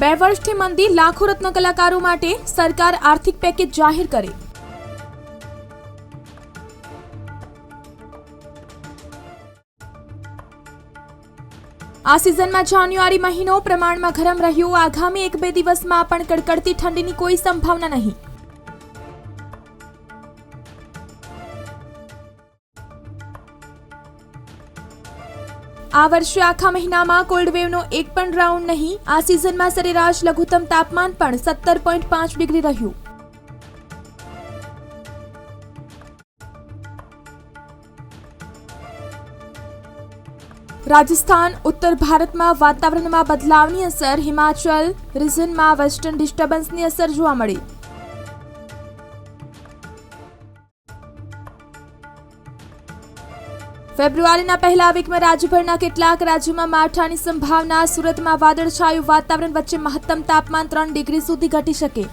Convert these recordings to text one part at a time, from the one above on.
બે વર્ષથી મંદી લાખો રત્ન કલાકારો માટે સરકાર આર્થિક પેકેજ જાહેર કરે. આ સિઝનમાં જાન્યુઆરી મહિનો પ્રમાણમાં ગરમ રહ્યો. આગામી એક બે દિવસમાં પણ કડકડતી ઠંડીની કોઈ સંભાવના નહીં. આ વર્ષે આખા મહિનામાં કોલ્ડ વેવનો એક પણ રાઉન્ડ નહીં. આ સિઝનમાં સરેરાશ લઘુત્તમ તાપમાન પણ સત્તર પોઈન્ટ પાંચ ડિગ્રી રહ્યું. રાજસ્થાન, ઉત્તર ભારતમાં વાતાવરણમાં બદલાવની અસર, હિમાચલ રિઝનમાં વેસ્ટર્ન ડિસ્ટર્બન્સની અસર જોવા મળી. ફેબ્રુઆરીના પહેલા વીકમાં રાજ્યભરના કેટલાક રાજ્યોમાં માવઠાની સંભાવના, સુરતમાં વાદળછાયું વાતાવરણ વચ્ચે મહત્તમ તાપમાન ત્રણ ડિગ્રી સુધી ઘટી શકે.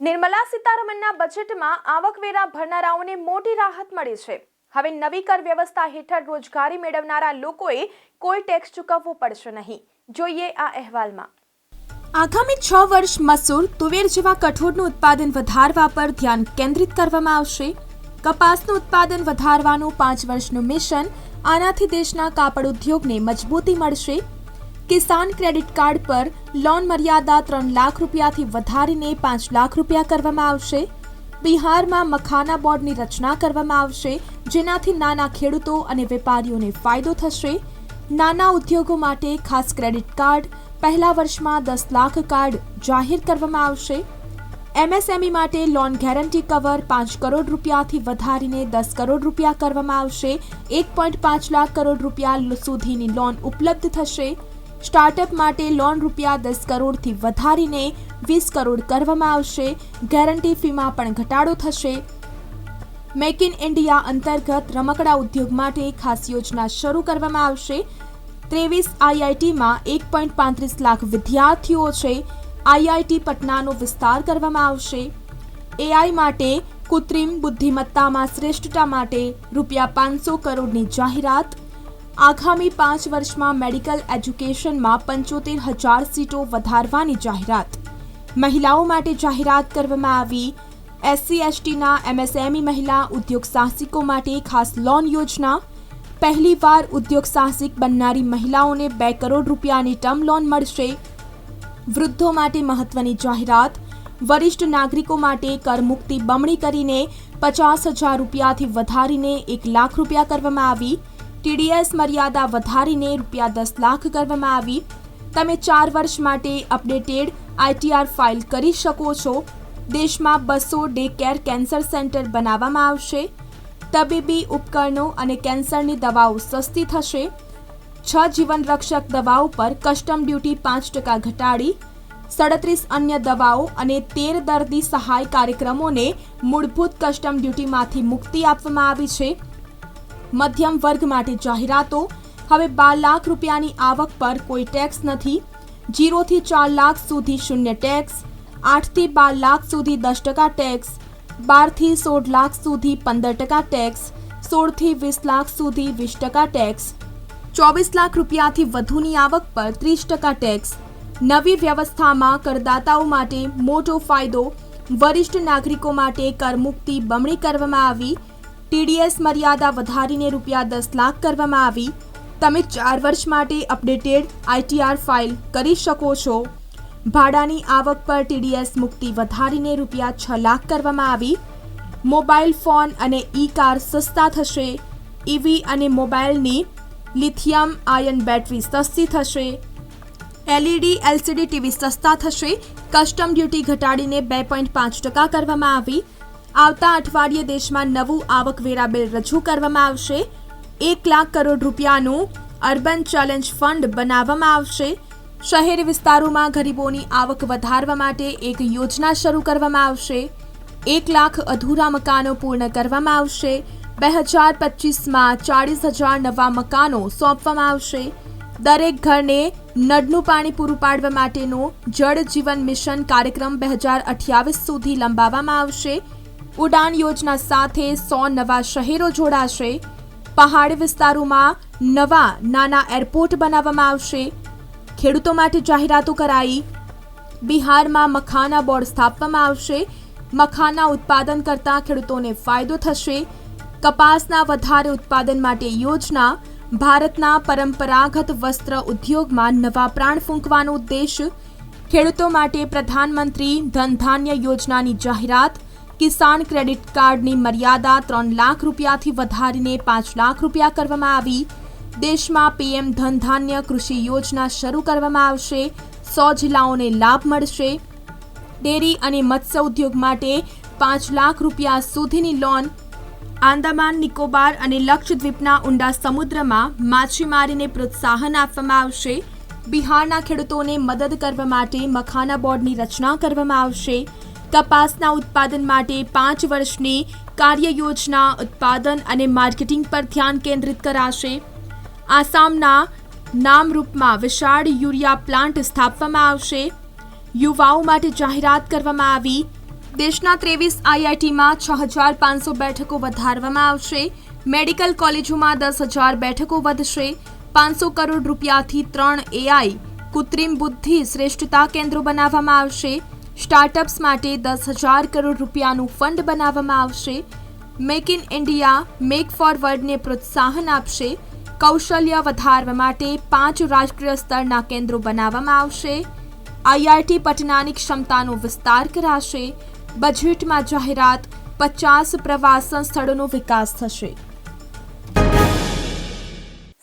નિર્મલા સીતારમણના બજેટમાં આવકવેરા ભરનારાઓને મોટી રાહત મળી છે. હવે નવી કર વ્યવસ્થા હેઠળ રોજગારી મેળવનારા લોકોએ કોઈ ટેક્સ ચૂકવવો પડશે નહીં. જોઈએ આ અહેવાલમાં. આગામી છ વર્ષ મસૂર, તુવેર જેવા કઠોળનું ઉત્પાદન વધારવા પર ધ્યાન કેન્દ્રિત કરવામાં આવશે. કપાસનું ઉત્પાદન વધારવાનું પાંચ વર્ષનું મિશન, આનાથી દેશના કાપડ ઉદ્યોગને મજબૂતી મળશે. કિસાન ક્રેડિટ કાર્ડ પર લોન મર્યાદા ત્રણ લાખ રૂપિયાથી વધારીને પાંચ લાખ રૂપિયા કરવામાં આવશે. બિહારમાં મખાના બોર્ડની રચના કરવામાં આવશે, જેનાથી નાના ખેડૂતો અને વેપારીઓને ફાયદો થશે. નાના ઉદ્યોગો માટે ખાસ ક્રેડિટ કાર્ડ પહેલા વર્ષમાં દસ લાખ કાર્ડ જાહેર કરવામાં આવશે. એમએસએમઈ માટે લોન ગેરંટી કવર પાંચ કરોડ રૂપિયાથી વધારીને દસ કરોડ રૂપિયા કરવામાં આવશે. એક પોઈન્ટ પાંચ લાખ કરોડ રૂપિયા સુધીની લોન ઉપલબ્ધ થશે. સ્ટાર્ટઅપ માટે લોન રૂપિયા દસ કરોડથી વધારીને વીસ કરોડ કરવામાં આવશે. ગેરંટી ફીમાં પણ ઘટાડો થશે. મેક ઇન ઇન્ડિયા અંતર્ગત રમકડા ઉદ્યોગ માટે ખાસ યોજના શરૂ કરવામાં આવશે. ત્રેવીસ આઈઆઈટીમાં એક પોઈન્ટ પાંત્રીસ લાખ વિદ્યાર્થીઓ છે. આઈઆઈટી પટનાનો વિસ્તાર કરવામાં આવશે. એઆઈ માટે કૃત્રિમ બુદ્ધિમત્તામાં શ્રેષ્ઠતા માટે રૂપિયા પાંચસો કરોડની જાહેરાત. આગામી પાંચ વર્ષમાં મેડિકલ એજ્યુકેશનમાં પંચોતેર હજાર સીટો વધારવાની જાહેરાત. મહિલાઓ માટે જાહેરાત કરવામાં આવી. એસસી, એસટીના, એમએસએમઈ મહિલા ઉદ્યોગ સાહસિકો માટે ખાસ લોન યોજના. પહેલીવાર ઉદ્યોગ સાહસિક બનનારી મહિલાઓને બે કરોડ રૂપિયાની ટર્મ લોન મળશે. વૃદ્ધો માટે મહત્વની જાહેરાત. વરિષ્ઠ નાગરિકો માટે કરમુક્તિ બમણી કરીને પચાસ હજાર રૂપિયાથી વધારીને એક લાખ રૂપિયા કરવામાં આવી. ટીડીએસ મર્યાદા વધારીને રૂપિયા દસ લાખ કરવામાં આવી. તમે ચાર વર્ષ માટે અપડેટેડ આઈટીઆર ફાઇલ કરી શકો છો. દેશમાં બસો ડે કેર કેન્સર સેન્ટર બનાવવામાં આવશે. તબીબી ઉપકરણો અને કેન્સરની દવાઓ સસ્તી થશે. છ જીવનરક્ષક દવાઓ પર કસ્ટમ ડ્યુટી પાંચ ટકા ઘટાડી, સડત્રીસ અન્ય દવાઓ અને તેર દર્દી સહાય કાર્યક્રમોને મૂળભૂત કસ્ટમ ડ્યુટીમાંથી મુક્તિ આપવામાં આવી છે. મધ્યમ વર્ગ માટે જાહેરાતો, હવે બાર લાખ રૂપિયાની આવક પર કોઈ ટેક્સ નથી. જીરોથી ચાર લાખ સુધી શૂન્ય ટેક્સ, આઠથી બાર લાખ સુધી દસ ટકા ટેક્સ બારથી સોળ લાખ સુધી પંદર ટકા ટેક્સ સોળથી વીસ લાખ સુધી વીસ ટકા ટેક્સ ચોવીસ લાખ રૂપિયાથી વધુની આવક પર ત્રીસ ટકા ટેક્સ નવી વ્યવસ્થામાં કરદાતાઓ માટે મોટો ફાયદો, વરિષ્ઠ નાગરિકો માટે કરમુક્તિ બમણી કરવામાં આવી ટીડીએસ મર્યાદા વધારીને રૂપિયા દસ લાખ કરવામાં આવી. તમે ચાર વર્ષ માટે અપડેટેડ આઈટીઆર ફાઇલ કરી શકો છો. ભાડાની આવક પર ટીડીએસ મુક્તિ વધારીને રૂપિયા છ લાખ કરવામાં આવી. મોબાઈલ ફોન અને ઈ કાર સસ્તા થશે. ઈવી અને મોબાઈલની લિથિયમ આયન બેટરી સસ્તી થશે. એલઈડી એલસીડી ટીવી સસ્તા થશે. કસ્ટમ ડ્યુટી ઘટાડીને બે પોઈન્ટ પાંચ ટકા કરવામાં આવી. આવતા અઠવાડિયે દેશમાં નવું આવકવેરા બિલ રજૂ કરવામાં આવશે. એક લાખ કરોડ રૂપિયાનું અર્બન ચેલેન્જ ફંડ બનાવવામાં આવશે. શહેરી વિસ્તારોમાં ગરીબોની આવક વધારવા માટે એક યોજના શરૂ કરવામાં આવશે. એક લાખ અધૂરા મકાનો પૂર્ણ કરવામાં આવશે. બે હજાર પચીસમાં ચાળીસ હજાર નવા મકાનો સોંપવામાં આવશે. દરેક ઘરને નળનું પાણી પૂરું પાડવા માટેનો જળ જીવન મિશન કાર્યક્રમ બે હજાર અઠ્યાવીસ સુધી લંબાવવામાં આવશે. ઉડાન યોજના સાથે સો નવા શહેરો જોડાશે. પહાડી વિસ્તારોમાં નવા નાના એરપોર્ટ બનાવવામાં આવશે. ખેડૂતો માટે જાહેરાતો કરાઈ. બિહારમાં મખાના બોર્ડ સ્થાપવામાં આવશે. મખાના ઉત્પાદન કરતા ખેડૂતોને ફાયદો થશે. કપાસના વધારે ઉત્પાદન માટે યોજના. ભારતના પરંપરાગત વસ્ત્ર ઉદ્યોગમાં નવા પ્રાણ ફૂંકવાનો ઉદ્દેશ. ખેડૂતો માટે પ્રધાનમંત્રી ધનધાન્ય યોજનાની જાહેરાત. કિસાન ક્રેડિટ કાર્ડની મર્યાદા ત્રણ લાખ રૂપિયાથી વધારીને પાંચ લાખ રૂપિયા કરવામાં આવી. દેશમાં પીએમ ધનધાન્ય કૃષિ યોજના શરૂ કરવામાં આવશે. સો જિલ્લાઓને લાભ મળશે. ડેરી અને મત્સ્ય ઉદ્યોગ માટે પાંચ લાખ રૂપિયા સુધીની લોન. આંદામાન, નિકોબાર અને લક્ષદ્વીપના ઊંડા સમુદ્રમાં માછીમારીને પ્રોત્સાહન આપવામાં આવશે. બિહારના ખેડૂતોને મદદ કરવા માટે મખાના બોર્ડની રચના કરવામાં આવશે. કપાસના ઉત્પાદન માટે પાંચ વર્ષની કાર્ય યોજના ઉત્પાદન અને માર્કેટિંગ પર ધ્યાન કેન્દ્રિત કરાશે. આસામના નામરૂપમાં વિશાળ યુરિયા પ્લાન્ટ સ્થાપવામાં આવશે. યુવાઓ માટે જાહેરાત કરવામાં આવી. દેશના ત્રેવીસ આઈઆઈટીમાં છ હજાર પાંચસો બેઠકો વધારવામાં આવશે. મેડિકલ કોલેજોમાં દસ હજાર બેઠકો વધશે. પાંચસો કરોડ રૂપિયાથી ત્રણ એઆઈ કૃત્રિમ બુદ્ધિ શ્રેષ્ઠતા કેન્દ્રો બનાવવામાં આવશે. સ્ટાર્ટઅપ્સ માટે દસ હજાર કરોડ રૂપિયાનું ફંડ બનાવવામાં આવશે. મેક ઇન ઇન્ડિયા, મેક ફોરવર્ડને પ્રોત્સાહન આપશે. કૌશલ્ય વધારવા માટે પાંચ રાષ્ટ્રીય સ્તરના કેન્દ્રો બનાવવામાં આવશે. આઈઆઈટી પટનાની ક્ષમતાનો વિસ્તાર કરાશે. બજેટમાં જાહેરાત, પચાસ પ્રવાસન સ્થળોનો વિકાસ થશે.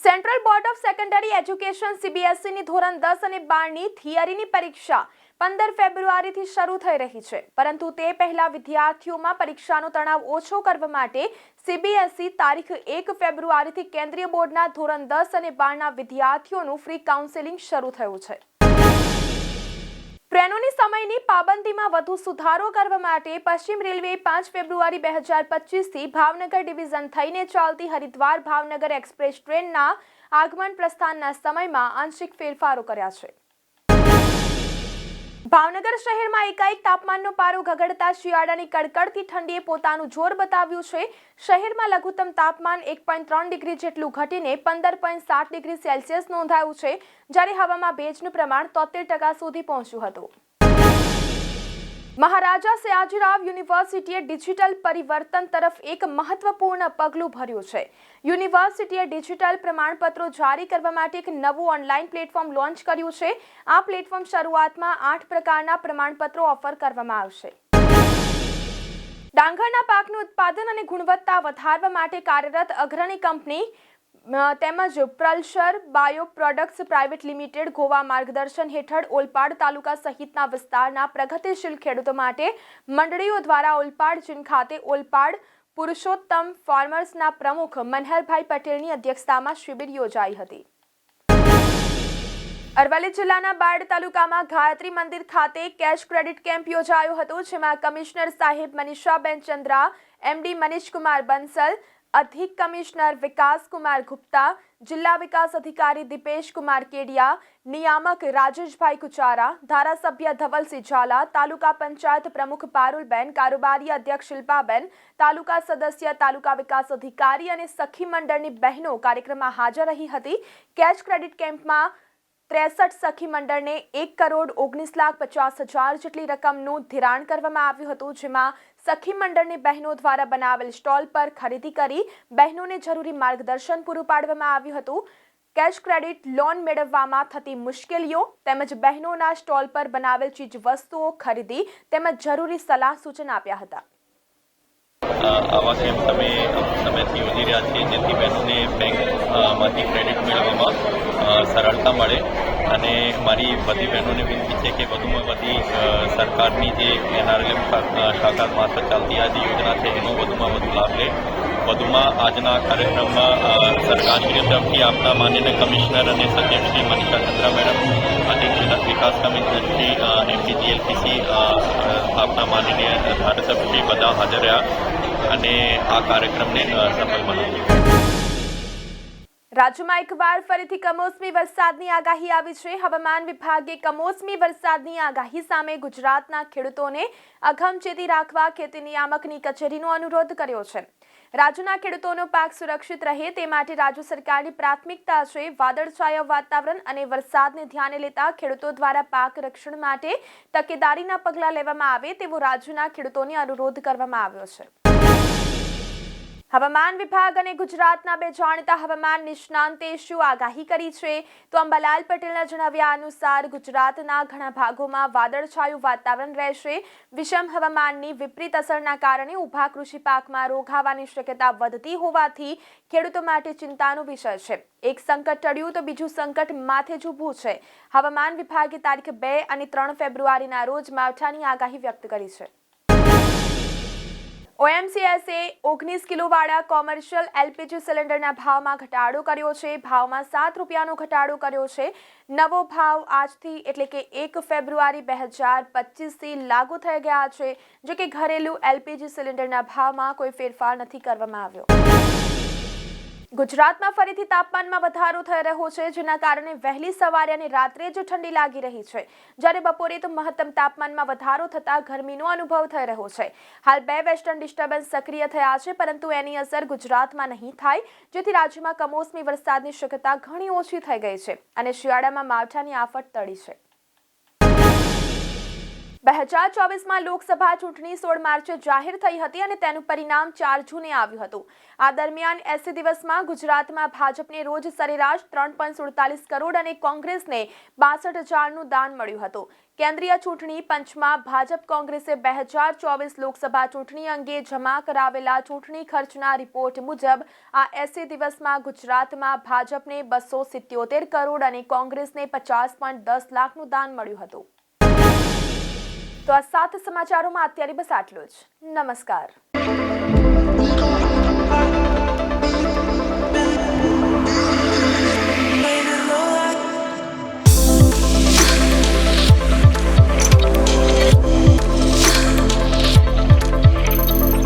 Central board of secondary education, સીબીએસઈની ધોરણ દસ અને બારની થિયરીની પરીક્ષા. પંદર ફેબ્રુઆરીથી શરૂ થઈ રહી છે. પરંતુ તે પહેલા વિદ્યાર્થીઓમાં પરીક્ષાનો તણાવ ઓછો કરવા માટે સીબીએસઈ તારીખ એક ફેબ્રુઆરીથી કેન્દ્રીય બોર્ડના ધોરણ દસ અને બારના વિદ્યાર્થીઓનું ફ્રી કાઉન્સેલિંગ શરૂ થયું છે. ટ્રેનોની સમયની પાબંદીમાં વધુ સુધારો કરવા માટે પશ્ચિમ રેલવે પાંચ ફેબ્રુઆરી બે હજાર પચીસથી ભાવનગર ડિવિઝન થઈને ચાલતી હરિદ્વાર ભાવનગર એક્સપ્રેસ ટ્રેનના આગમન પ્રસ્થાનના સમયમાં આંશિક ફેરફારો કર્યા છે. ભાવનગર શહેરમાં એકાએક તાપમાનનો પારો ગગડતા શિયાળાની કડકડતી ઠંડીએ પોતાનું જોર બતાવ્યું છે. શહેરમાં લઘુત્તમ તાપમાન એક પોઈન્ટ ત્રણ ડિગ્રી જેટલું ઘટીને પંદર પોઈન્ટ સાત ડિગ્રી સેલ્સિયસ નોંધાયું છે. જ્યારે હવામાં ભેજનું પ્રમાણ તોતેર ટકા સુધી પહોંચ્યું હતું. મહારાજા સયાજીરાવ યુનિવર્સિટીએ ડિજિટલ પરિવર્તન તરફ એક મહત્વપૂર્ણ પગલું ભર્યું છે. યુનિવર્સિટીએ ડિજિટલ પ્રમાણપત્રો જારી કરવા માટે એક નવું ઓનલાઈન પ્લેટફોર્મ લોન્ચ કર્યું છે. આ પ્લેટફોર્મ શરૂઆતમાં આઠ પ્રકારના પ્રમાણપત્રો ઓફર કરવામાં આવશે. ડાંગરના પાકનું ઉત્પાદન અને ગુણવત્તા વધારવા માટે કાર્યરત અગ્રણી કંપની તેમજ પ્રલશર bio products private limited Goa માર્ગદર્શન હેઠળ ઓલપાડ તાલુકા સહિતના વિસ્તારના પ્રગતિશીલ ખેડૂતો માટે મંડળીઓ દ્વારા ઓલપાડ જીન ખાતે ઓલપાડ પુરુષોત્તમ ફાર્મર્સના પ્રમુખ મનહરભાઈ પટેલની અધ્યક્ષતામાં શિબિર યોજાઈ હતી. અરવલ્લી જિલ્લાના બાડ તાલુકામાં ગાયત્રી મંદિર ખાતે કેશ ક્રેડિટ કેમ્પ યોજાયો હતો, જેમાં કમિશનર સાહેબ મનીષાબેન ચંદ્રા એમડી મનીષકુમાર બંસલ અધિક કમિશનર વિકાસ કુમાર ગુપ્તા, જિલ્લા વિકાસ અધિકારી દિપેશ કુમાર કેડિયા, નિયામક રાજેશભાઈ કુચારા, ધારાસભ્ય ધવલસિંહ ઝાલા, તાલુકા પંચાયત પ્રમુખ પારુલબેન, કારોબારી અધ્યક્ષ શિલ્પાબેન, તાલુકા સદસ્ય, તાલુકા વિકાસ અધિકારી અને સખી મંડળની બહેનો કાર્યક્રમમાં હાજર રહી હતી. કેશ ક્રેડિટ કેમ્પમાં ત્રેસઠ સખી મંડળને એક કરોડ ઓગણીસ લાખ પચાસ હજાર જેટલી રકમનું ધિરાણ કરવામાં આવ્યું હતું, જેમાં સખી મંડળની બહેનો દ્વારા બનાવેલ સ્ટોલ પર ખરીદી કરી બહેનોને જરૂરી માર્ગદર્શન પૂરું પાડવામાં આવ્યું હતું. કેશ ક્રેડિટ લોન મેળવવામાં થતી મુશ્કેલીઓ તેમજ બહેનોના સ્ટોલ પર બનાવેલ ચીજ વસ્તુઓ ખરીદી તેમજ જરૂરી સલાહ સૂચન આપ્યા હતા. આવા કેમ્પ તમે સમયથી યોજી રહ્યા છીએ, જેથી બહેનોને બેંકમાંથી ક્રેડિટ મેળવવામાં સરળતા મળે. અને મારી બધી બહેનોને વિનંતી છે કે વધુમાં બધી સરકારની જે એનઆરએલએમ શાખા મારફત ચાલતી આ જે યોજના છે, એનો વધુમાં વધુ લાભ લે. વધુમાં આજના કાર્યક્રમમાં સરકારશ્રી તરફથી આપતા માનનીય કમિશનર અને સચિવ શ્રી મનીષા ચંદ્રા મેડમ અધિક વિકાસ કમિશનર શ્રી એમપીજીએલપીસી આપના માનનીય ધારાસભ્યશ્રી બધા હાજર રહ્યા. અને આ કાર્યક્રમને સફળ બનાવ્યો. રાજ્યમાં એકવાર ફરીથી કમોસમી વરસાદની આગાહી આવી છે. હવામાન વિભાગે કમોસમી વરસાદની આગાહી સામે ગુજરાતના ખેડૂતોને અગમચેતી રાખવા ખેતી નિયામકની કચેરીનો અનુરોધ કર્યો છે. રાજ્યના ખેડૂતોનો પાક સુરક્ષિત રહે તે માટે રાજ્ય સરકારની પ્રાથમિકતા છે. વાદળછાયા વાતાવરણ અને વરસાદને ધ્યાને લેતા ખેડૂતો દ્વારા પાક રક્ષણ માટે તકેદારીના પગલાં લેવામાં આવે તેવો રાજ્યના ખેડૂતોને અનુરોધ કરવામાં આવ્યો છે. હવામાન વિભાગ અને ગુજરાતના બે જાણીતા હવામાન નિષ્ણાંતે શું આગાહી કરી છે. તો અંબાલાલ પટેલના જણાવ્યા અનુસાર ગુજરાતના ઘણા ભાગોમાં વાદળછાયું વાતાવરણ રહેશે. વિષમ હવામાનની વિપરીત અસરના કારણે ઊભા કૃષિ પાકમાં રોગ આવવાની શક્યતા વધતી હોવાથી ખેડૂતો માટે ચિંતાનો વિષય છે. એક સંકટ ટળ્યું તો બીજું સંકટ માથે જ ઊભું છે. હવામાન વિભાગે તારીખ બે અને ત્રણ ફેબ્રુઆરીના રોજ માવઠાની આગાહી વ્યક્ત કરી છે. ઓએમસીએસે ઓગણીસ કિલોવાળા કોમર્શિયલ એલપીજી સિલિન્ડરના ભાવમાં ઘટાડો કર્યો છે. ભાવમાં સાત રૂપિયાનો ઘટાડો કર્યો છે. નવો ભાવ આજથી એટલે કે એક ફેબ્રુઆરી બે હજાર પચીસથી લાગુ થઈ ગયા છે. જો કે ઘરેલું એલપીજી સિલિન્ડરના ભાવમાં કોઈ ફેરફાર નથી કરવામાં આવ્યો. ગુજરાતમાં ફરીથી તાપમાનમાં વધારો થઈ રહ્યો છે, જેના કારણે વહેલી સવારે અને રાત્રે જ ઠંડી લાગી રહી છે. જ્યારે બપોરે તો મહત્તમ તાપમાનમાં વધારો થતાં ગરમીનો અનુભવ થઈ રહ્યો છે. હાલ બે વેસ્ટર્ન ડિસ્ટર્બન્સ સક્રિય થયા છે, પરંતુ એની અસર ગુજરાતમાં નહીં થાય, જેથી રાજ્યમાં કમોસમી વરસાદની શક્યતા ઘણી ઓછી થઈ ગઈ છે અને શિયાળામાં માવઠાની આફત ટળી છે. બે હજાર ચોવીસમાં લોકસભા ચૂંટણી સોળ માર્ચે જાહેર થઈ હતી અને તેનું પરિણામ ચાર જૂને આવ્યું હતું. આ દરમિયાન એસી દિવસમાં ગુજરાતમાં ભાજપને રોજ સરેરાશ ત્રણ પોઈન્ટ સુડતાલીસ કરોડ અને કોંગ્રેસને બાસઠ હજારનું દાન મળ્યું હતું. કેન્દ્રીય ચૂંટણી પંચમાં ભાજપ કોંગ્રેસે બે હજાર ચોવીસ લોકસભા ચૂંટણી અંગે જમા કરાવેલા ચૂંટણી ખર્ચના રિપોર્ટ મુજબ આ એસી દિવસમાં ગુજરાતમાં ભાજપને બસો સિત્યોતેર કરોડ અને કોંગ્રેસને પચાસ પોઈન્ટ દસ લાખનું દાન મળ્યું હતું. તો આ સાત સમાચારોમાં અત્યારે બસ આટલું જ. નમસ્કાર.